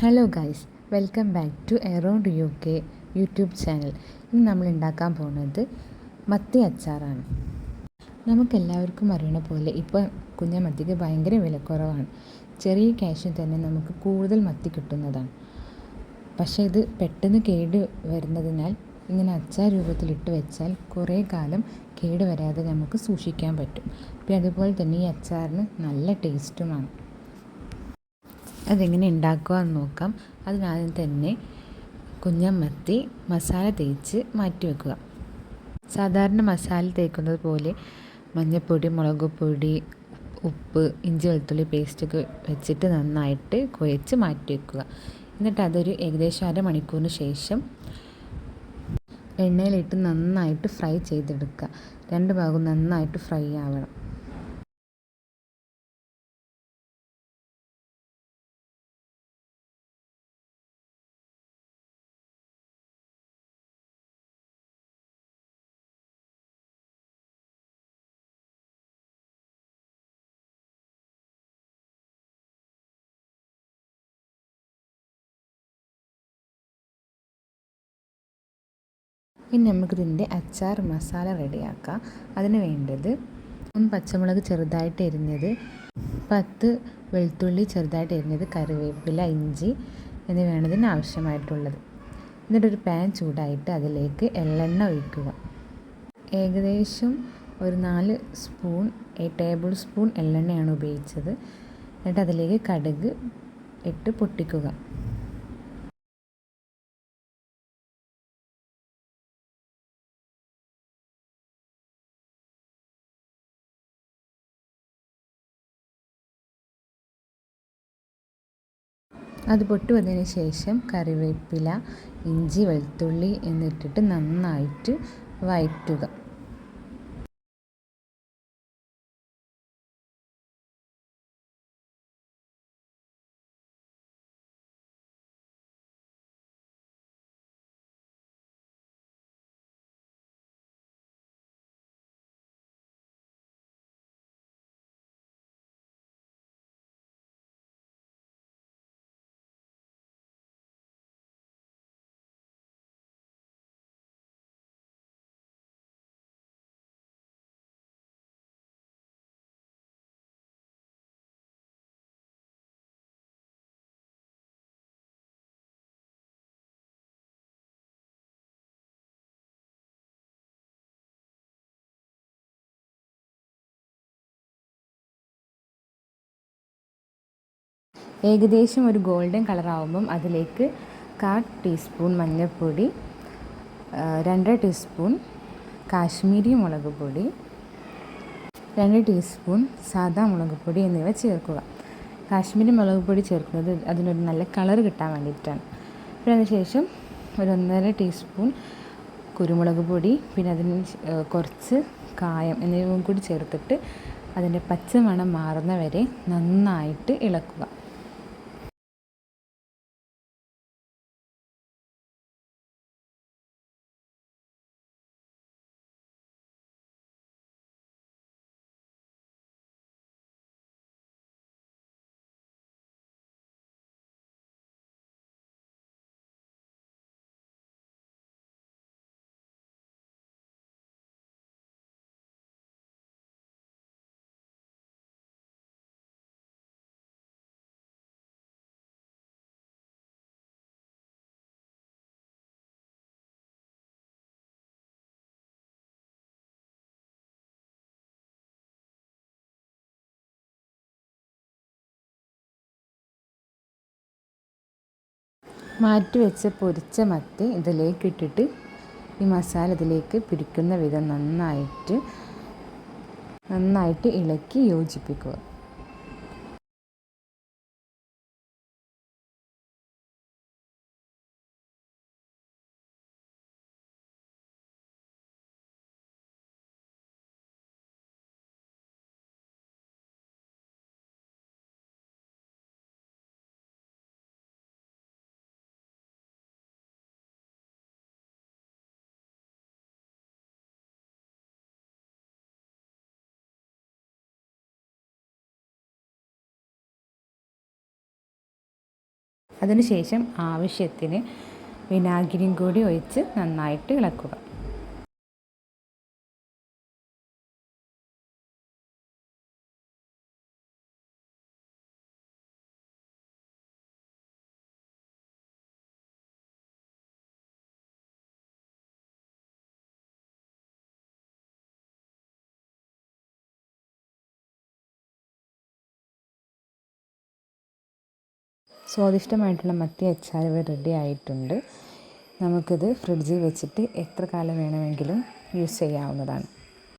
Hello guys welcome back to around U K YouTube channel ഇന്ന് നമ്മൾ ഉണ്ടാക്കാൻ പോകുന്നത് മത്തി അച്ചാറാണ്. നമുക്കെല്ലാവർക്കും അറിയണ പോലെ ഇപ്പോൾ കുഞ്ഞമത്തിക്ക് ഭയങ്കര വിലക്കുറവാണ്. ചെറിയ ക്യാഷിൽ തന്നെ നമുക്ക് കൂടുതൽ മത്തി കിട്ടുന്നതാണ്. പക്ഷേ ഇത് പെട്ടെന്ന് കേട് വരുന്നതിനാൽ ഇങ്ങനെ അച്ചാർ രൂപത്തിലിട്ട് വെച്ചാൽ കുറേ കാലം കേട് വരാതെ നമുക്ക് സൂക്ഷിക്കാൻ പറ്റും. പിന്നെ അതുപോലെ തന്നെ ഈ അച്ചാറിന് നല്ല ടേസ്റ്റുമാണ് അതെങ്ങനെ ഉണ്ടാക്കുക എന്ന് നോക്കാം. അതിനാദ്യം തന്നെ കുഞ്ഞമത്തി മസാല തേച്ച് മാറ്റി വെക്കുക. സാധാരണ മസാല തേക്കുന്നത് പോലെ മഞ്ഞൾപ്പൊടി മുളക് പൊടി ഉപ്പ് ഇഞ്ചി വെളുത്തുള്ളി പേസ്റ്റൊക്കെ വെച്ചിട്ട് നന്നായിട്ട് കുഴച്ച് മാറ്റി വെക്കുക. എന്നിട്ട് അതൊരു ഏകദേശം അരമണിക്കൂറിന് ശേഷം എണ്ണയിലിട്ട് നന്നായിട്ട് ഫ്രൈ ചെയ്തെടുക്കുക. രണ്ട് ഭാഗവും നന്നായിട്ട് ഫ്രൈ ആവണം. ഇനി നമുക്കിതിന്റെ അച്ചാർ മസാല റെഡിയാക്കാം. അതിന് വേണ്ടത് മൂന്ന് പച്ചമുളക് ചെറുതായിട്ട് എരിഞ്ഞത് പത്ത് വെളുത്തുള്ളി ചെറുതായിട്ട് എരിഞ്ഞത് കറിവേപ്പില ഇഞ്ചി എന്നിവയാണ് ഇതിന് ആവശ്യമായിട്ടുള്ളത്. എന്നിട്ടൊരു പാൻ ചൂടായിട്ട് അതിലേക്ക് എള്ളെണ്ണ ഒഴിക്കുക. ഏകദേശം ഒരു നാല് സ്പൂൺ ടേബിൾ സ്പൂൺ എള്ളെണ്ണയാണ് ഉപയോഗിച്ചത്. എന്നിട്ട് അതിലേക്ക് കടുക് ഇട്ട് പൊട്ടിക്കുക. അത് പൊട്ടി വന്നതിന് ശേഷം കറിവേപ്പില ഇഞ്ചി വെളുത്തുള്ളി എന്നിട്ടിട്ട് നന്നായിട്ട് വഴറ്റുക ഏകദേശം ഒരു ഗോൾഡൻ കളറാവുമ്പം അതിലേക്ക് കാൽ ടീസ്പൂൺ മഞ്ഞൾപ്പൊടി രണ്ട് ടീസ്പൂൺ കാശ്മീരി മുളക് പൊടി രണ്ട് ടീസ്പൂൺ സാദാ മുളക് പൊടി എന്നിവ ചേർക്കുക. കാശ്മീരി മുളക് പൊടി ചേർക്കുന്നത് അതിനൊരു നല്ല കളർ കിട്ടാൻ വേണ്ടിയിട്ടാണ്. പിന്നെ അതിനുശേഷം ഒരു ഒന്നര ടീസ്പൂൺ കുരുമുളക് പൊടി പിന്നെ അതിന് കുറച്ച് കായം എന്നിവയും കൂടി ചേർത്തിട്ട് അതിന്റെ പച്ചമണം മാറുന്ന വരെ നന്നായിട്ട് ഇളക്കുക. മാറ്റി വെച്ച പൊരിച്ച മത്തി ഇതിലേക്ക് ഇട്ടിട്ട് ഈ മസാല ഇതിലേക്ക് പിടിക്കുന്ന വിധം നന്നായിട്ട് നന്നായിട്ട് ഇളക്കി യോജിപ്പിക്കുക. അതിനുശേഷം ആവശ്യത്തിന് വിനാഗിരിയും കൂടി ഒഴിച്ച് നന്നായിട്ട് ഇളക്കുക. സ്വാദിഷ്ടമായിട്ടുള്ള മത്തി അച്ചാർ ഇവിടെ റെഡി ആയിട്ടുണ്ട്. നമുക്കിത് ഫ്രിഡ്ജിൽ വെച്ചിട്ട് എത്ര കാലം വേണമെങ്കിലും യൂസ് ചെയ്യാവുന്നതാണ്.